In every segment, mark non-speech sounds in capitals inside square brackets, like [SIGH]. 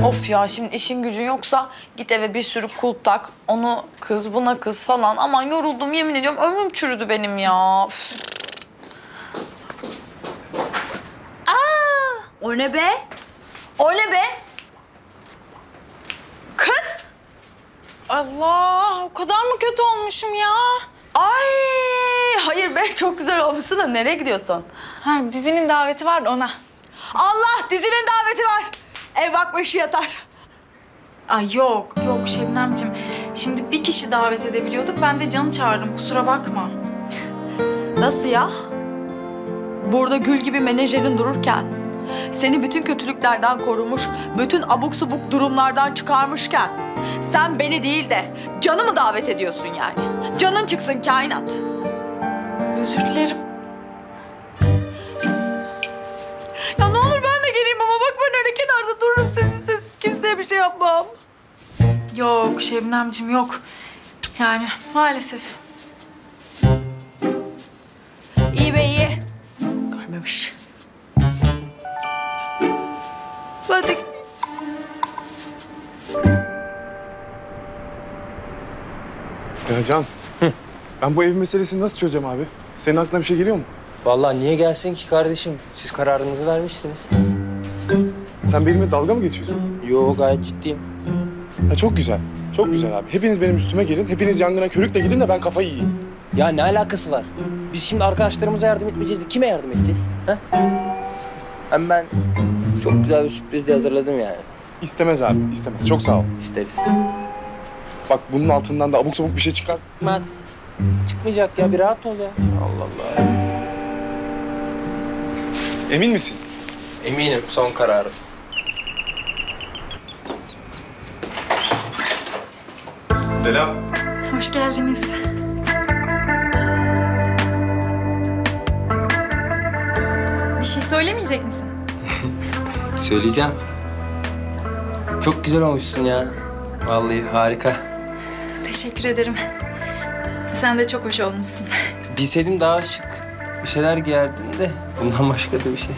Of ya şimdi işin gücün yoksa git eve bir sürü kulp tak. Onu kız buna kız falan. Aman yoruldum yemin ediyorum ömrüm çürüdü benim ya. Üf. Aa, o ne be? O ne be? Kız! Allah o kadar mı kötü olmuşum ya? Ay hayır be çok güzel olmuşsun da nereye gidiyorsun? Ha dizinin daveti var da ona. Allah dizinin daveti var. Ev bakma işi yatar. Ay yok yok Şebnemciğim. Şimdi bir kişi davet edebiliyorduk. Ben de Can'ı çağırdım kusura bakma. Nasıl ya? Burada gül gibi menajerin dururken, seni bütün kötülüklerden korumuş, bütün abuk subuk durumlardan çıkarmışken, sen beni değil de canı mı davet ediyorsun yani? Canın çıksın kainat. Özür dilerim. Ya ne olur ama bak ben öyle kenarda dururum sessiz sessiz kimseye bir şey yapmam. Yok Şebnemciğim yok. Yani maalesef. İyi be iyi. Görmemiş. Hadi. Ya Can, ben bu ev meselesini nasıl çözeceğim abi? Senin aklına bir şey geliyor mu? Vallahi niye gelsin ki kardeşim? Siz kararınızı vermişsiniz. Sen benimle dalga mı geçiyorsun? Yo gayet ciddiyim. Ha, çok güzel, çok güzel abi. Hepiniz benim üstüme gelin, hepiniz yangına körükle gidin de ben kafayı yiyeyim. Ya ne alakası var? Biz şimdi arkadaşlarımıza yardım etmeyeceğiz de kime yardım edeceğiz? Ha? Hem ben çok güzel bir sürpriz de hazırladım yani. İstemez abi, istemez. Çok sağ ol. İsteriz. Bak bunun altından da abuk sabuk bir şey çıkar. Çıkmaz. Çıkmayacak ya bir rahat ol ya. Allah Allah. Emin misin? Eminim son kararım. Selam. Hoş geldiniz. Bir şey söylemeyecek misin? [LAUGHS] Söyleyeceğim. Çok güzel olmuşsun ya. Vallahi harika. Teşekkür ederim. Sen de çok hoş olmuşsun. Bilseydim daha şık bir şeyler giyerdim de bundan başka da bir şey.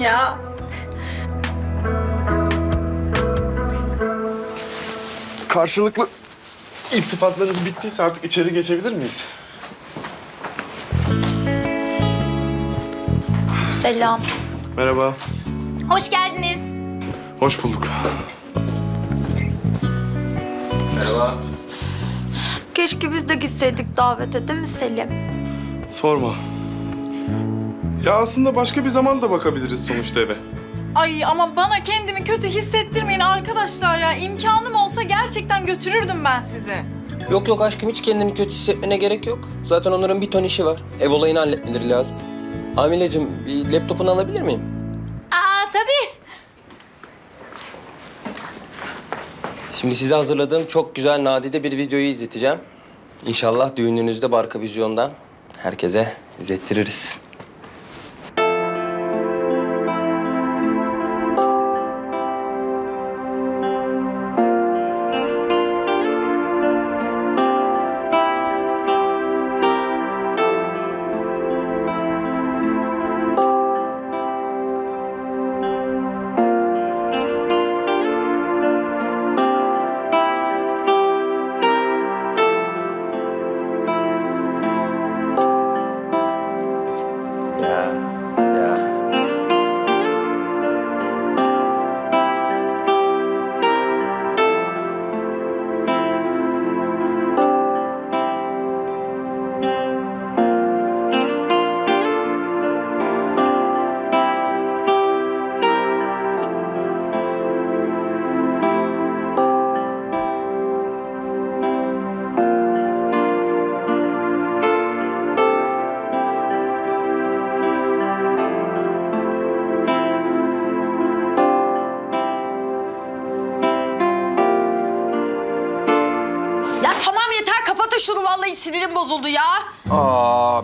Ya Karşılıklı iltifatlarınız bittiyse artık içeri geçebilir miyiz? Selam. Merhaba. Hoş geldiniz. Hoş bulduk. Merhaba. Keşke biz de gitseydik davete değil mi Selim? Sorma. Ya aslında başka bir zaman da bakabiliriz sonuçta eve. Ay ama bana kendimi kötü hissettirmeyin arkadaşlar ya. İmkanım olsa gerçekten götürürdüm ben sizi. Yok yok aşkım hiç kendini kötü hissetmene gerek yok. Zaten onların bir ton işi var. Ev olayını halletmeleri lazım. Hamilecim bir laptopunu alabilir miyim? Aa tabii. Şimdi size hazırladığım çok güzel nadide bir videoyu izleteceğim. İnşallah düğününüzde Barka Vizyon'dan herkese izlettiririz.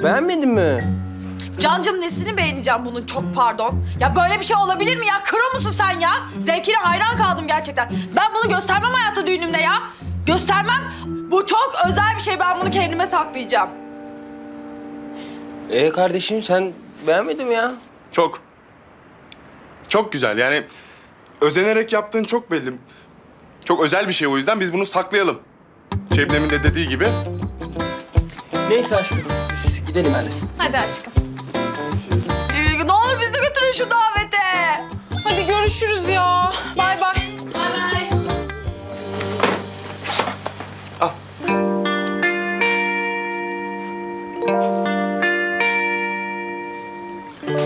Beğenmedin mi? Cancım nesini beğeneceğim bunun çok pardon. Ya böyle bir şey olabilir mi ya? Kro musun sen ya? Zevkine hayran kaldım gerçekten. Ben bunu göstermem hayatta düğünümde ya. Göstermem. Bu çok özel bir şey ben bunu kendime saklayacağım. Ee kardeşim sen beğenmedin mi ya? Çok. Çok güzel yani Özenerek yaptığın çok belli. Çok özel bir şey o yüzden biz bunu saklayalım. Şebnem'in de dediği gibi. Neyse aşkım gidelim hadi. Hadi aşkım. Ne olur bizi de götürün şu davete. Hadi görüşürüz ya. Bay bay.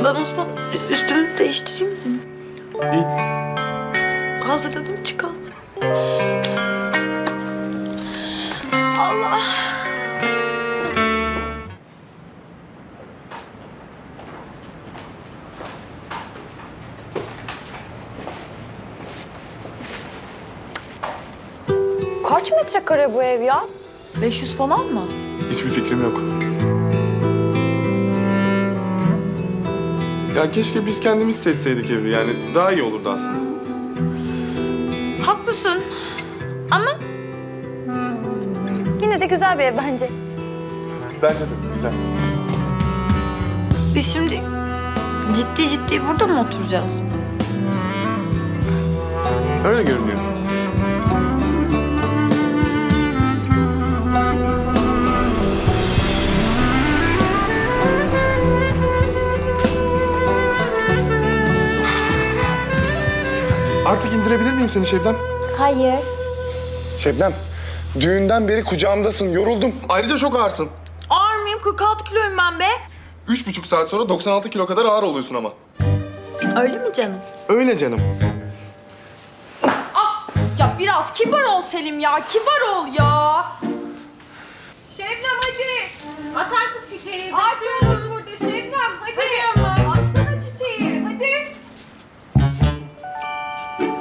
Ben o zaman üstümü değiştireyim mi? Değil. Hazırladım çıkalım. Metrekare bu ev ya? 500 falan mı? Hiçbir fikrim yok. Ya keşke biz kendimiz seçseydik evi. Yani daha iyi olurdu aslında. Haklısın. Ama yine de güzel bir ev bence. Bence de güzel. Biz şimdi ciddi ciddi burada mı oturacağız? Öyle görünüyor. Artık indirebilir miyim seni Şebnem? Hayır. Şebnem, düğünden beri kucağımdasın, yoruldum. Ayrıca çok ağırsın. Ağır mıyım? 46 kiloyum ben be. Üç buçuk saat sonra 96 kilo kadar ağır oluyorsun ama. Öyle mi canım? Öyle canım. Ya biraz kibar ol Selim ya. Kibar ol ya. Şebnem hadi. At artık çiçeği. Ağaç oldum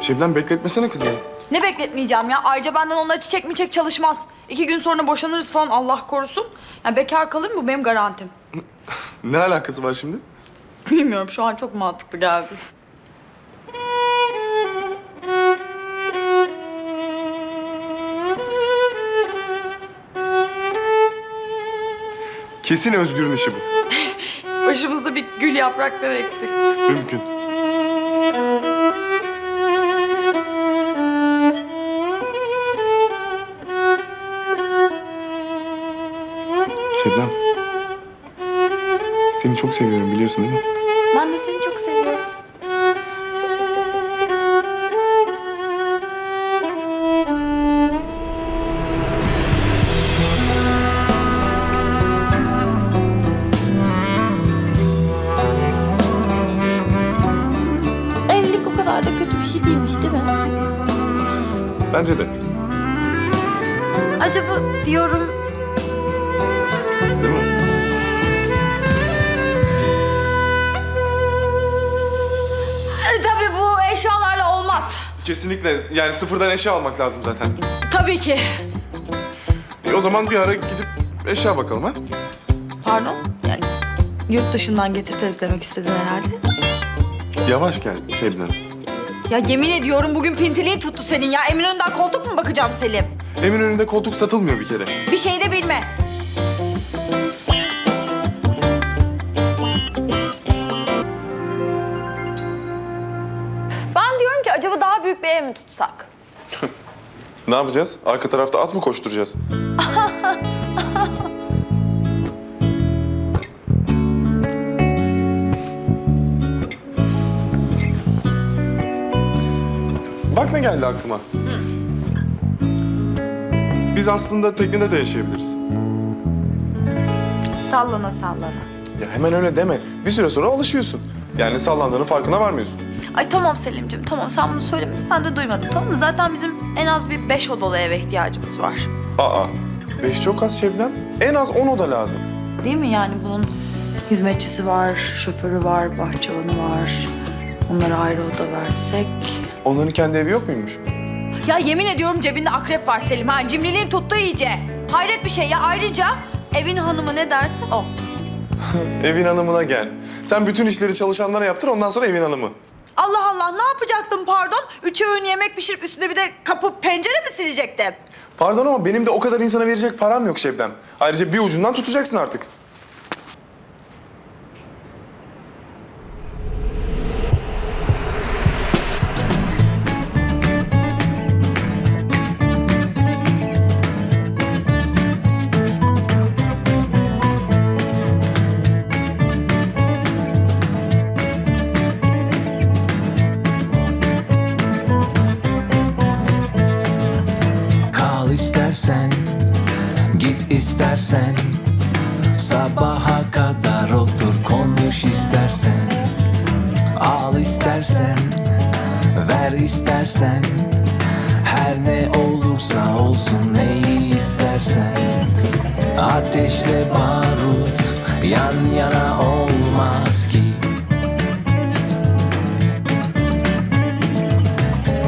Şebnem bekletmesene kızı. Ne bekletmeyeceğim ya? Ayrıca benden onlara çiçek mi çek çalışmaz. İki gün sonra boşanırız falan Allah korusun. Yani bekar kalır mı bu benim garantim. Ne alakası var şimdi? Bilmiyorum şu an çok mantıklı geldi. Kesin Özgür'ün işi bu. [LAUGHS] Başımızda bir gül yaprakları eksik. Mümkün. Şebnem. Seni çok seviyorum biliyorsun değil mi? Ben de seni çok seviyorum. Eşyalarla olmaz. Kesinlikle. Yani sıfırdan eşya almak lazım zaten. Tabii ki. E, o zaman bir ara gidip eşya bakalım ha? Pardon? Yani yurt dışından getirterek demek istedin herhalde. Yavaş gel Şebnem. Ya yemin ediyorum bugün pintiliği tuttu senin ya. Eminönü'nden koltuk mu bakacağım Selim? Eminönü'nde koltuk satılmıyor bir kere. Bir şey de bilme. Ev mi tutsak? [LAUGHS] Ne yapacağız? Arka tarafta at mı koşturacağız? [LAUGHS] Bak ne geldi aklıma. Biz aslında teknede de yaşayabiliriz. Sallana sallana. Ya hemen öyle deme. Bir süre sonra alışıyorsun. Yani sallandığının farkına varmıyorsun. Ay tamam Selim'ciğim tamam sen bunu söylemedin ben de duymadım tamam mı? Zaten bizim en az bir beş odalı eve ihtiyacımız var. Aa, beş çok az Şebnem. En az on oda lazım. Değil mi yani bunun hizmetçisi var, şoförü var, bahçıvanı var. Onlara ayrı oda versek. Onların kendi evi yok muymuş? Ya yemin ediyorum cebinde akrep var Selim ha. Cimriliğin tuttu iyice. Hayret bir şey ya. Ayrıca evin hanımı ne derse o. [LAUGHS] Evin hanımına gel. Sen bütün işleri çalışanlara yaptır ondan sonra evin hanımı. Allah Allah ne yapacaktım pardon? Üç öğün yemek pişirip üstüne bir de kapı pencere mi silecektim? Pardon ama benim de o kadar insana verecek param yok Şebnem. Ayrıca bir ucundan tutacaksın artık. İstersen Sabaha kadar otur konuş istersen. Al istersen Ver istersen. Her ne olursa olsun neyi istersen. Ateşle barut yan yana olmaz ki.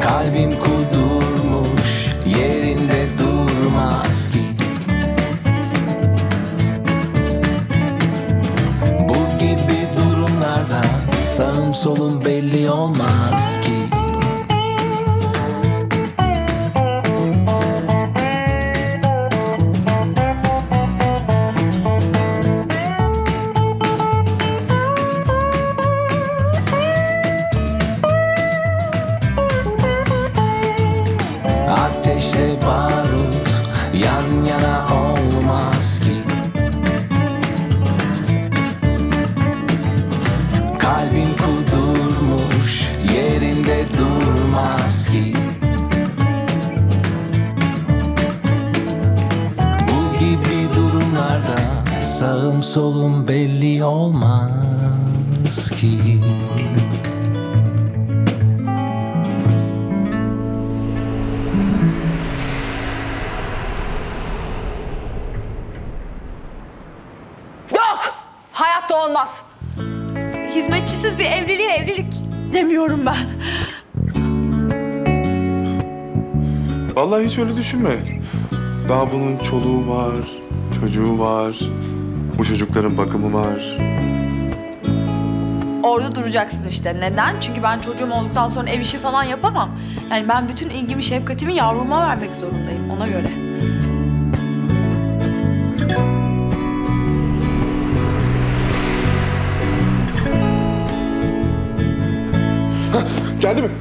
Kalbim kudurmuş yerinde sağım solum belli olmaz ki olmaz ki Yok! Hayatta olmaz. Hizmetçisiz bir evliliğe evlilik demiyorum ben. Vallahi hiç öyle düşünme. Daha bunun çoluğu var, çocuğu var. Bu çocukların bakımı var. Orada duracaksın işte. Neden? Çünkü ben çocuğum olduktan sonra ev işi falan yapamam. Yani ben bütün ilgimi, şefkatimi yavruma vermek zorundayım ona göre.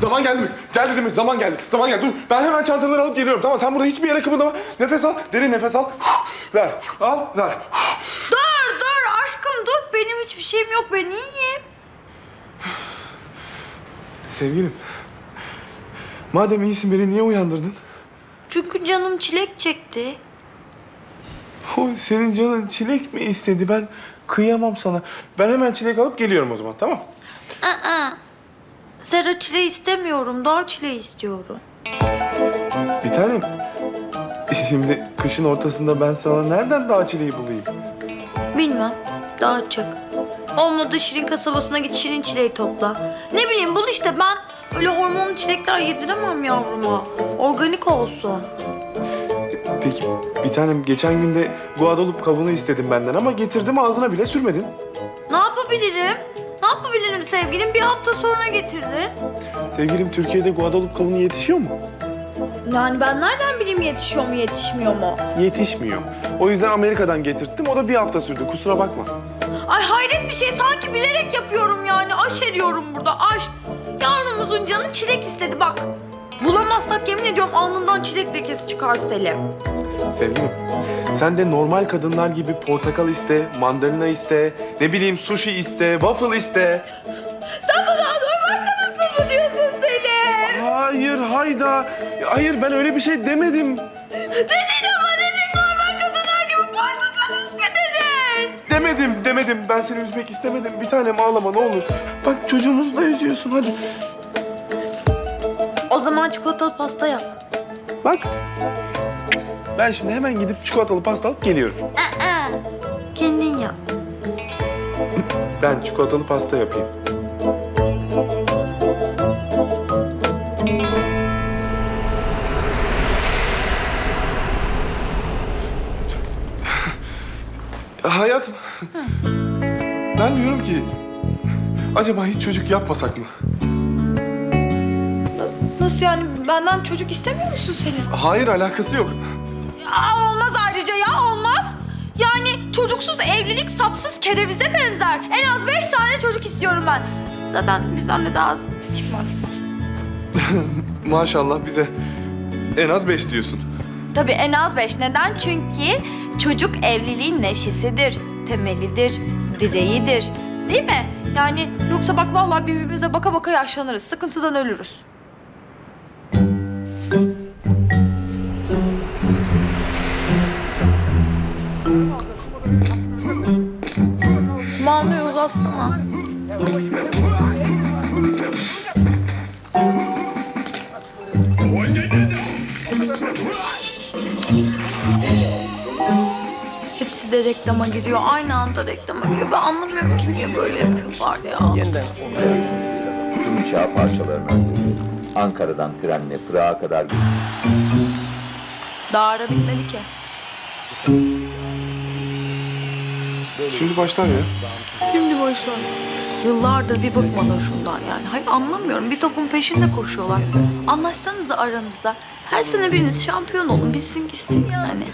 Zaman geldi mi? Geldi değil mi? Zaman geldi. Zaman geldi. Dur. Ben hemen çantaları alıp geliyorum. Tamam sen burada hiçbir yere kımıldama. Nefes al. Derin nefes al. Ver. Al. Ver. Dur dur aşkım dur. Benim hiçbir şeyim yok. Ben iyiyim. Sevgilim. Madem iyisin beni niye uyandırdın? Çünkü canım çilek çekti. O senin canın çilek mi istedi? Ben kıyamam sana. Ben hemen çilek alıp geliyorum o zaman tamam? Aa, Sera çile istemiyorum. Dağ çile istiyorum. Bir tanem. Şimdi kışın ortasında ben sana nereden daha çileği bulayım? Bilmem. Daha çık. Olmadı Şirin kasabasına git Şirin çileği topla. Ne bileyim bul işte ben öyle hormonlu çilekler yediremem yavruma. Organik olsun. Peki bir tanem geçen günde Guadalupe kavunu istedim benden ama getirdim ağzına bile sürmedin. Ne yapabilirim? Ne yapabilirim sevgilim? Bir hafta sonra getirdi. Sevgilim Türkiye'de Guadalupe kavunu yetişiyor mu? Yani ben nereden bileyim yetişiyor mu yetişmiyor mu? Yetişmiyor. O yüzden Amerika'dan getirttim. O da bir hafta sürdü. Kusura bakma. Ay hayret bir şey sanki bilerek yapıyorum yani. Aş eriyorum burada aş. Yavrumuzun canı çilek istedi bak. Bulamazsak yemin ediyorum alnından çilek lekesi çıkar Selim. Sevgilim, sen de normal kadınlar gibi portakal iste, mandalina iste, ne bileyim sushi iste, waffle iste. Sen bana normal kadınsın mı diyorsun Selim? Hayır, hayda. Hayır, ben öyle bir şey demedim. Dedin ama dedin normal kadınlar gibi portakal istedin. Demedim, demedim. Ben seni üzmek istemedim. Bir tanem ağlama ne olur. Bak çocuğumuzu da üzüyorsun hadi. O zaman çikolatalı pasta yap. Bak. Ben şimdi hemen gidip çikolatalı pasta alıp geliyorum. Aa, kendin yap. [LAUGHS] Ben çikolatalı pasta yapayım. [LAUGHS] Hayatım. [LAUGHS] Ben diyorum ki acaba hiç çocuk yapmasak mı? Nasıl yani benden çocuk istemiyor musun Selim? Hayır alakası yok. Aa, olmaz ayrıca ya olmaz. Yani çocuksuz evlilik sapsız kerevize benzer. En az beş tane çocuk istiyorum ben. Zaten bizden de daha az çıkmaz. [LAUGHS] Maşallah bize en az beş diyorsun. Tabii en az beş. Neden? Çünkü çocuk evliliğin neşesidir, temelidir, direğidir. Değil mi? Yani yoksa bak vallahi birbirimize baka baka yaşlanırız. Sıkıntıdan ölürüz. bassana. Hepsi de reklama giriyor. Aynı anda reklama giriyor. Ben anlamıyorum ki niye böyle yapıyorlar ya. Yeniden tüm çağ parçalarını ayırdı. Ankara'dan trenle Pırağa kadar gitti. Daha ara ki. Şimdi başlar ya. Kim başlar. Yıllardır bir bıkmadı şundan yani. Hayır anlamıyorum. Bir topun peşinde koşuyorlar. Anlaşsanıza aranızda. Her sene biriniz şampiyon olun. Bitsin gitsin yani.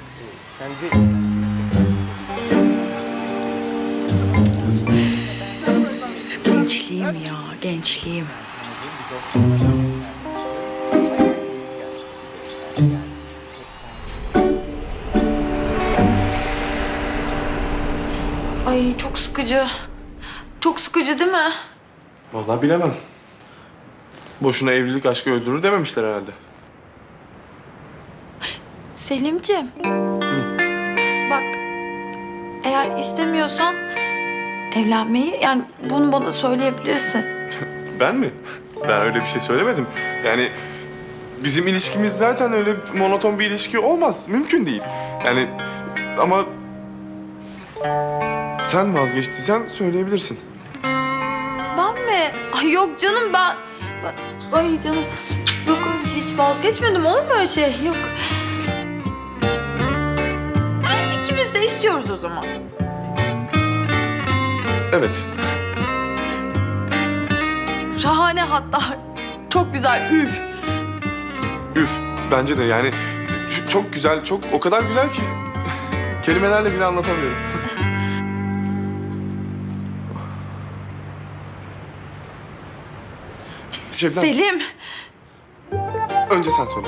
Kendi Gençliğim ya, gençliğim. Ay çok sıkıcı. Çok sıkıcı değil mi? Vallahi bilemem. Boşuna evlilik aşkı öldürür dememişler herhalde. Selimciğim. Bak eğer istemiyorsan evlenmeyi yani bunu bana söyleyebilirsin. [LAUGHS] Ben mi? Ben öyle bir şey söylemedim. Yani bizim ilişkimiz zaten öyle monoton bir ilişki olmaz. Mümkün değil. Yani ama sen vazgeçtiysen söyleyebilirsin. Ay yok canım ben... ben- Ay canım. Yok bir şey hiç vazgeçmedim. Olur mu öyle şey? Yok. Ay, ikimiz de istiyoruz o zaman. Evet. Şahane hatta. Çok güzel. Üf. Üf. Bence de yani çok güzel, çok o kadar güzel ki [LAUGHS] kelimelerle bile anlatamıyorum. [LAUGHS] Şebnem, Selim. önce sen söyle.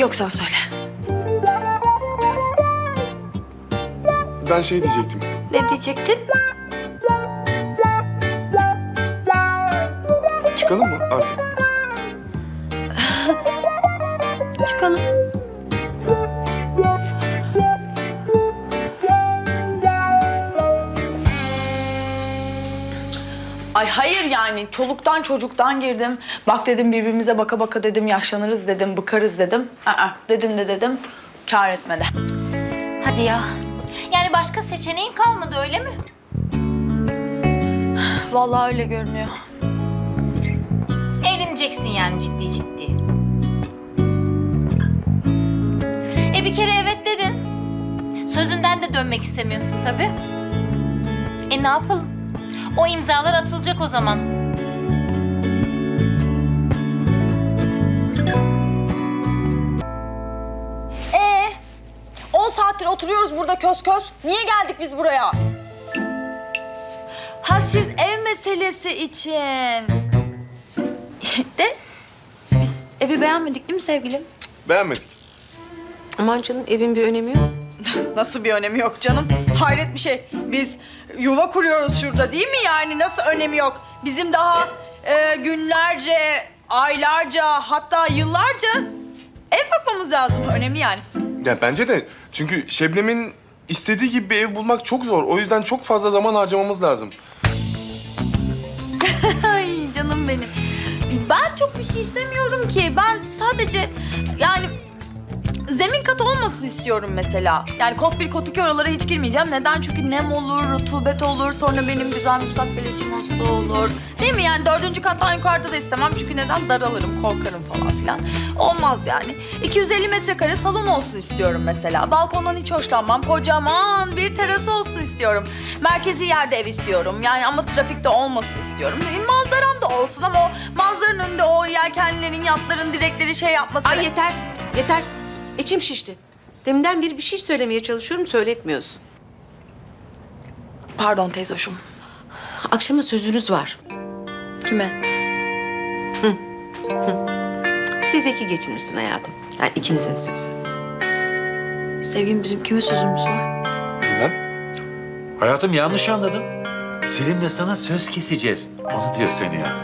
Yok sen söyle. Ben şey diyecektim. Ne diyecektin? Çıkalım mı artık? Çıkalım. Ay hayır yani çoluktan çocuktan girdim. Bak dedim birbirimize baka baka dedim yaşlanırız dedim bıkarız dedim. Aa, dedim de dedim kar etmedi. Hadi ya. Yani başka seçeneğin kalmadı öyle mi? Vallahi öyle görünüyor. Evleneceksin yani ciddi ciddi. E bir kere evet dedin. Sözünden de dönmek istemiyorsun tabii. E ne yapalım? O imzalar atılacak o zaman. Ee, 10 saattir oturuyoruz burada köz köz. Niye geldik biz buraya? Ha siz ev meselesi için. [LAUGHS] de biz evi beğenmedik değil mi sevgilim? Beğenmedik. Aman canım evin bir önemi yok. Nasıl bir önemi yok canım? Hayret bir şey. Biz yuva kuruyoruz şurada değil mi yani? Nasıl önemi yok? Bizim daha e, günlerce, aylarca hatta yıllarca ev bakmamız lazım. Önemli yani. Ya bence de. Çünkü Şebnem'in istediği gibi bir ev bulmak çok zor. O yüzden çok fazla zaman harcamamız lazım. [LAUGHS] Ay canım benim. Ben çok bir şey istemiyorum ki. Ben sadece yani zemin katı olmasın istiyorum mesela. Yani kot bir kot iki oralara hiç girmeyeceğim. Neden? Çünkü nem olur, rutubet olur. Sonra benim güzel müstakbel eşim hasta olur. Değil mi? Yani dördüncü kattan yukarıda da istemem. Çünkü neden? Daralırım, korkarım falan filan. Olmaz yani. 250 metrekare salon olsun istiyorum mesela. Balkondan hiç hoşlanmam. Kocaman bir terası olsun istiyorum. Merkezi yerde ev istiyorum. Yani ama trafikte olmasın istiyorum. E, Manzaram da olsun ama o manzaranın önünde o yelkenlerin, yatların, direkleri şey yapması... Ay yeter, yeter. İçim şişti. Deminden beri bir şey söylemeye çalışıyorum, söyletmiyorsun. Pardon teyzoşum. Akşama sözünüz var. Kime? Bir de zeki geçinirsin hayatım. Yani ikinizin sözü. Sevgilim bizim kime sözümüz var? Bilmem. Hayatım yanlış anladın. Selim'le sana söz keseceğiz. Onu diyor seni ya.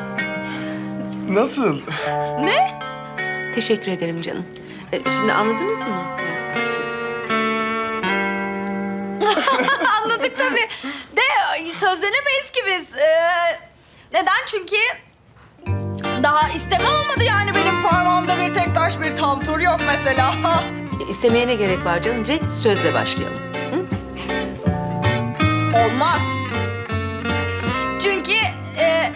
Nasıl? Teşekkür ederim canım. Ee, şimdi anladınız mı? İkiniz. [LAUGHS] Anladık tabii. De sözlenemeyiz ki biz. Ee, neden? Çünkü daha isteme olmadı yani benim. parmağımda bir tek taş bir tam tur yok mesela. [LAUGHS] E, istemeye ne gerek var canım? Direkt sözle başlayalım. Olmaz. Çünkü e, e,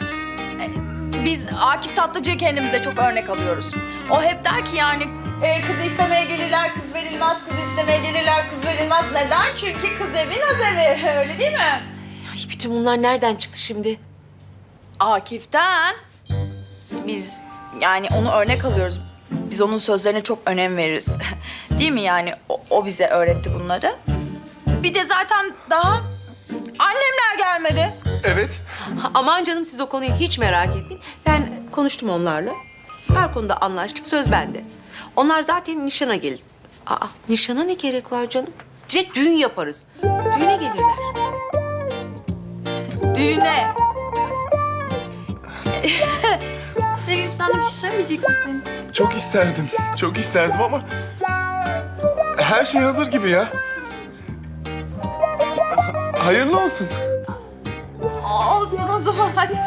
biz Akif Tatlıcı'yı kendimize çok örnek alıyoruz. O hep der ki yani e, kız istemeye gelirler kız verilmez, kız istemeye gelirler kız verilmez. Neden? Çünkü kız evi naz evi. [LAUGHS] Öyle değil mi? Ay bütün bunlar nereden çıktı şimdi? Akif'ten. Biz yani onu örnek alıyoruz. Biz onun sözlerine çok önem veririz. [LAUGHS] Değil mi yani? O, o bize öğretti bunları. Bir de zaten daha annemler gelmedi. Evet. Ha, aman canım siz o konuyu hiç merak etmeyin. Ben konuştum onlarla. Her konuda anlaştık. Söz bende. Onlar zaten nişana gelir. Aa, nişana ne gerek var canım? Direkt düğün yaparız. Düğüne gelirler. Düğüne. [LAUGHS] Sevgilim sen de bir şey söylemeyecek misin? Çok isterdim. Çok isterdim ama her şey hazır gibi ya. Hayırlı olsun. Olsun o zaman hadi.